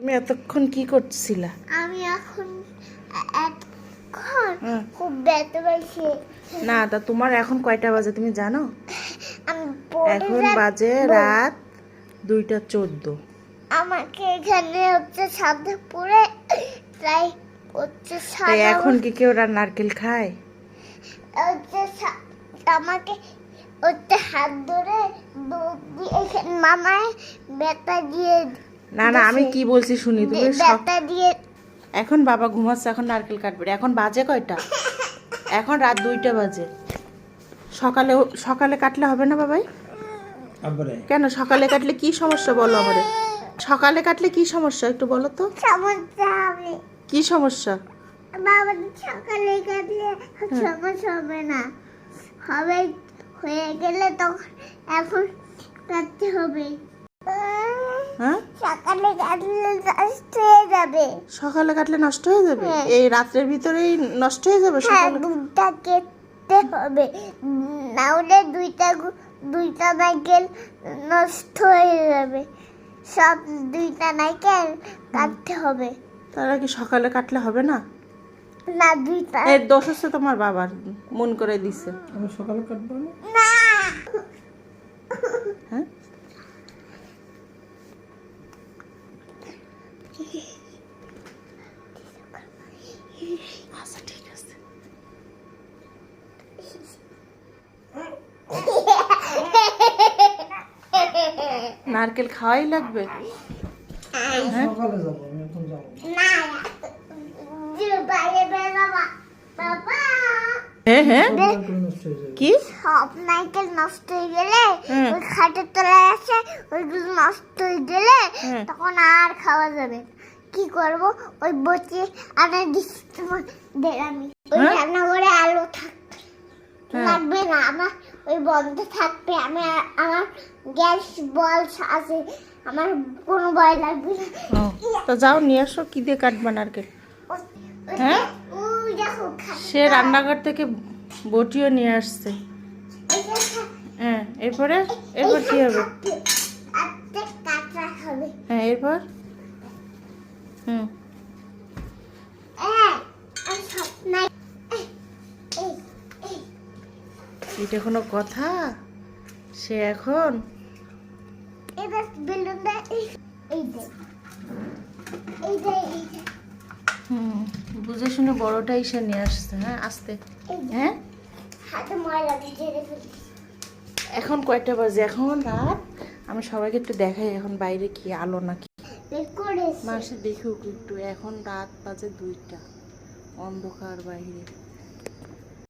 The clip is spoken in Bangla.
তুমি এতক্ষণ কি করছিলা আমি এখন এ- এখন হুম। খুব ব্যথা পাইছি। না তা তোমার এখন কয়টা বাজে তুমি জানো? এখন বাজে রাত দুইটা চোদ্দ। আমাকে এখানে হচ্ছে সাদা পরে তাই হচ্ছে তাই এখন কি কেউ নারকেল খায়? হচ্ছে আমাকে হচ্ছে হাত ধরে মামায় ব্যথা দিয়ে না না আমি কি বলছি শুনি তুমি এখন বাবা ঘুমাচ্ছে এখন নারকেল কাটবে। এখন বাজে কয়টা? এখন রাত দুইটা বাজে। সকালে সকালে কাটলে হবে না বাবাই? কেন? সকালে কাটলে কি সমস্যা বলো আমাদের সকালে কাটলে কি সমস্যা একটু বলো তো? সমস্যা হবে। কি সমস্যা? বাবা সকালে কাটলে সমস্যা হবে না। হবে হয়ে গেলে তখন এখন কাটতে হবে। হ্যাঁ? সকালে কাটলে নষ্ট হয়ে যাবে। সকালে কাটলে নষ্ট হয়ে যাবে? হ্যাঁ। এই রাত্রের ভিতরেই নষ্ট হয়ে যাবে হ্যাঁ সকালে? দুধটা কেটে হবে। না হলে দুইটা দুইটা নারকেল নষ্ট হয়ে যাবে। সব দুইটা নারকেল কাটতে হবে। তারা কি সকালে কাটলে হবে না? না দুইটা। এর দোষ হচ্ছে তোমার বাবার মন করে দিছে। আমি সকালে কাটবো না? না। হ্যাঁ? নারকেল খাওয়াই লাগবে হ্যাঁ? সকালে যাব আমি এখন যাব না হ্যাঁ হ্যাঁ। হয়ে যাবে কি? সব নারকেল নষ্ট গেলে ওই খাটের তলায় আছে ওইগুলো নষ্ট গেলে তখন আর খাওয়া যাবে কি করব? ওই বসে আনা দিচ্ছি তোমার দেড়ামি ওই? রান্নাঘরে আলো থাকবে। লাগবে না আমার ওই বন্ধ থাকবে। আমি আমার গ্যাস বল আছে আমার কোনো ভয় লাগবে না। তো যাও নিয়ে আসো কি দিয়ে কাটবা নারকেল? হ্যাঁ? সে রান্নাঘর থেকে বটিও নিয়ে আসছে। হ্যাঁ এরপরে এরপর কি হবে? হ্যাঁ এরপর? হুম। এটা কোনো কথা? সে এখন হুম। বুঝে শুনে বড়টা সে নিয়ে আসছে হ্যাঁ আসতে। হ্যাঁ? এখন কয়টা বাজে? এখন রাত। আমি সবাইকে একটু দেখাই এখন বাইরে কি আলো নাকি। কি মাসে দেখুক একটু এখন রাত বাজে দুইটা। অন্ধকার বাইরে।